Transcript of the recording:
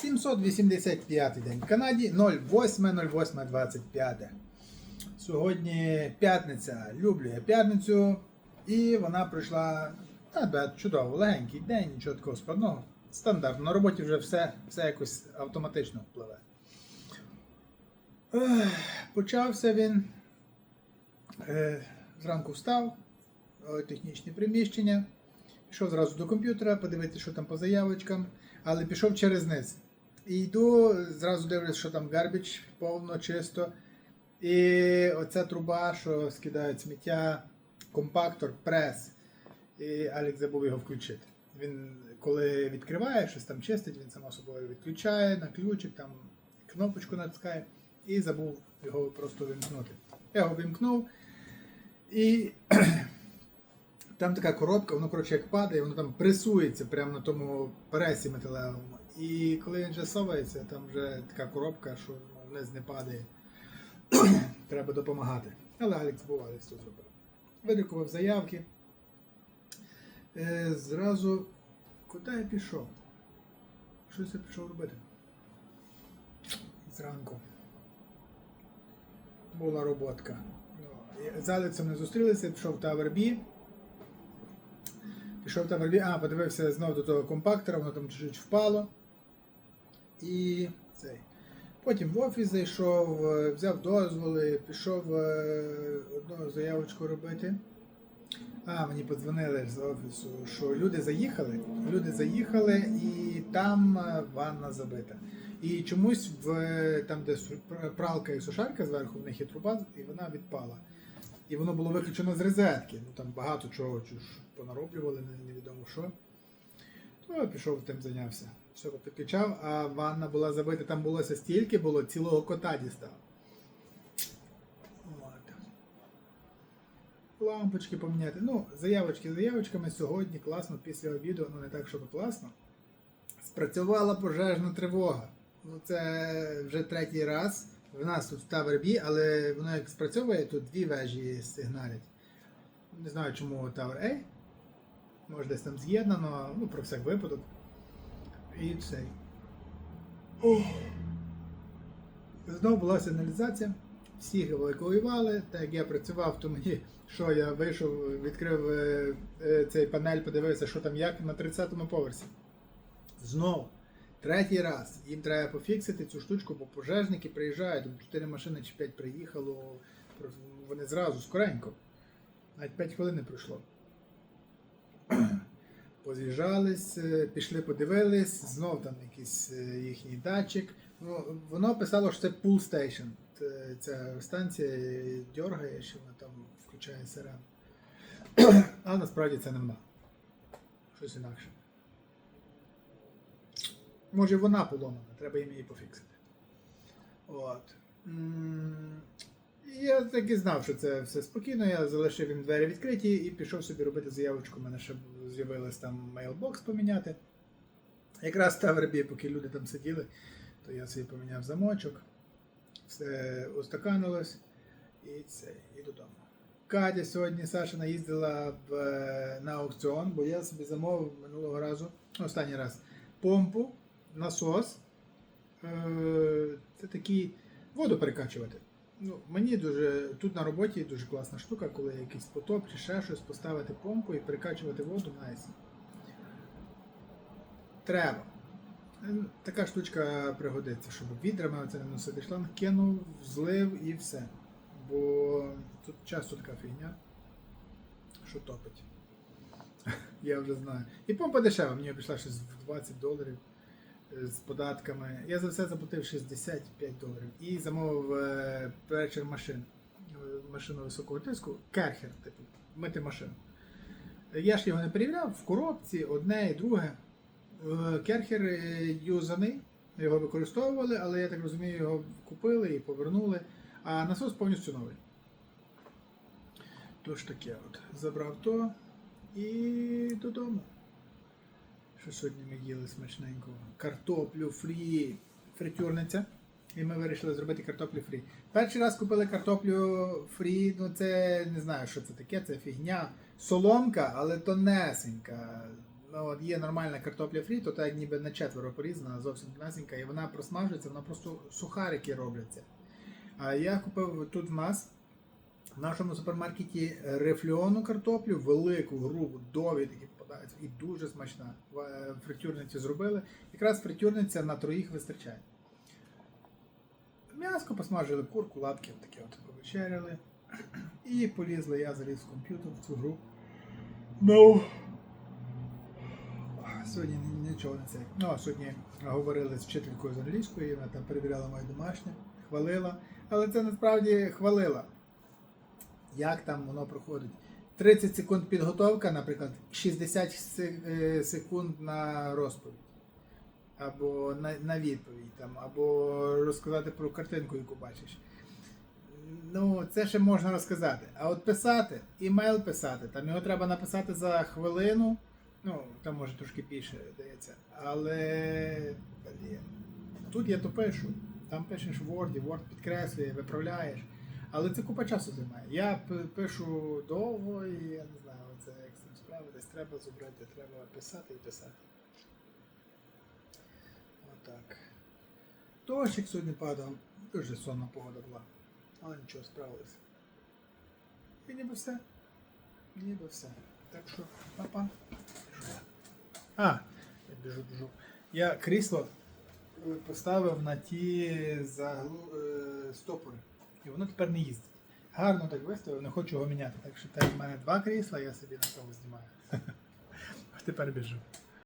785 день в Канаді 08.08.25. Сьогодні п'ятниця. Люблю я п'ятницю. І вона пройшла чудово, легенький день, нічого такого складного. Стандартно. На роботі вже все, все якось автоматично впливе. Почався він. Е, зранку встав, е, технічні приміщення. Пішов зразу до комп'ютера, подивитися, що там по заявочкам, але пішов через низ. І йду, зразу дивлюсь, що там гарбіч повно, чисто. І оця труба, що скидають сміття, компактор, прес. І Алік забув його включити. Він, коли відкриває, щось там чистить, він само собою відключає на ключик, там кнопочку натискає і забув його просто вимкнути. Я його вимкнув. І там така коробка, воно коротше як падає, воно там пресується прямо на тому пресі металевому. І коли він вже совається, там вже така коробка, що вниз не падає. Треба допомагати. Але Алекс був, Алекс то зробив. Видрукував заявки. Е, зразу куди я пішов? Щось я пішов робити. Зранку. Була роботка. Ну, З Алексом не зустрілися, пішов в Tower B. Пішов в Tower а, подивився знову до того компактора, воно там чуть-чуть впало. І цей. Потім в офіс зайшов, е, взяв дозволи, пішов е, одну заявочку робити. А, мені подзвонили з офісу, що люди заїхали, люди заїхали і там е, ванна забита. І чомусь в там, де пралка і сушарка зверху, в них є труба, і вона відпала. І воно було виключено з розетки. Ну там багато чого чуж понароблювали, невідомо що. То я пішов тим зайнявся. Все підключав, а ванна була забита, там було стільки було, цілого кота дістав. Лампочки поміняти. Ну, заявочки заявочками сьогодні класно після обіду, ну не так, щоб класно. Спрацювала пожежна тривога. Ну, це вже третій раз. В нас тут в Tower B, але воно як спрацьовує, тут дві вежі сигналять. Не знаю, чому Tower A. Може десь там з'єднано, ну про всяк випадок. І цей. Знову була сигналізація. Всі евакуювали. Так як я працював, то мені що я вийшов, відкрив е, е, цей панель, подивився, що там як на 30-му поверсі. Знову. Третій раз. Їм треба пофіксити цю штучку, бо пожежники приїжджають, там 4 машини чи 5 приїхало. Вони зразу, скоренько. Навіть 5 хвилин не пройшло. Поз'їжджались, е, пішли, подивились, знов там якийсь е, їхній датчик. Ну, воно писало, що це Pool Station. Ця станція дьоргає, що вона там включає сирен. Але насправді це нема. Щось інакше. Може вона поломана, треба їм її пофіксити. От. Я так і знав, що це все спокійно. Я залишив їм двері відкриті і пішов собі робити заявочку. У мене ще з'явилось там мейлбокс поміняти. Якраз та вербі, поки люди там сиділи, то я собі поміняв замочок, все устаканилось і це, і додому. Катя сьогодні Саша наїздила в, на аукціон, бо я собі замовив минулого разу, останній раз, помпу, насос. Е, Це такий воду перекачувати. Ну, мені дуже тут на роботі дуже класна штука, коли якийсь потоп чи ще щось поставити помпу і перекачувати воду на найс. Треба. Е, Така штучка пригодиться, щоб відрами оце не носити шланг, кинув, злив і все. Бо тут часто така фігня, що топить. Я вже знаю. І помпа дешева, мені пішла щось в 20 доларів з податками. Я за все заплатив 65 доларів. І замовив е, машин. Е, Машину високого тиску, керхер, типу, мити машину. Я ж його не перевіряв в коробці, одне і друге. Е, Керхер е, юзаний, його використовували, але я так розумію, його купили і повернули. А насос повністю новий. Тож таке от. Забрав то і додому. Що сьогодні ми їли смачненько? Картоплю фрі, фритюрниця. І ми вирішили зробити картоплю фрі. Перший раз купили картоплю фрі, ну це не знаю, що це таке, це фігня. Соломка, але тонесенька. ну, от є нормальна картопля фрі, то так ніби на четверо порізана, зовсім тонесенька, і вона просмажується, вона просто сухарики робляться. А я купив тут в нас в нашому супермаркеті рефльону картоплю, велику, грубу, довгі і дуже смачна. Е, фритюрниці зробили. Якраз фритюрниця на троїх вистачає. М'яско посмажили, курку, лапки, таке от повечеряли. І полізли, я заліз в комп'ютер в цю гру. Ну. Сьогодні нічого не це. Ну, сьогодні говорили з вчителькою з англійської, вона там перевіряла моє домашнє, хвалила. Але це насправді хвалила. Як там воно проходить? 30 секунд підготовка, наприклад, 60 е, секунд на розповідь. Або на, на відповідь, там, або розказати про картинку, яку бачиш. Ну, це ще можна розказати. А от писати, імейл писати, там його треба написати за хвилину. Ну, там може трошки більше дається. Але тут я то пишу. Там пишеш в Word, Word підкреслює, виправляєш. Але це купа часу займає. Я пишу довго і я не знаю, це як з цим справитись. Треба зубрати, треба писати і писати. Отак. Дощик сьогодні падав. Дуже сонна погода була. Але нічого, справилися. І ніби все. Ніби все. Так що, папа. А, я біжу, біжу. Я крісло е, поставив на ті заглу... е, стопори. І воно тепер не їздить. Гарно так виставив, не хочу його міняти. Так що в мене два крісла, я собі на того знімаю. Тепер біжу.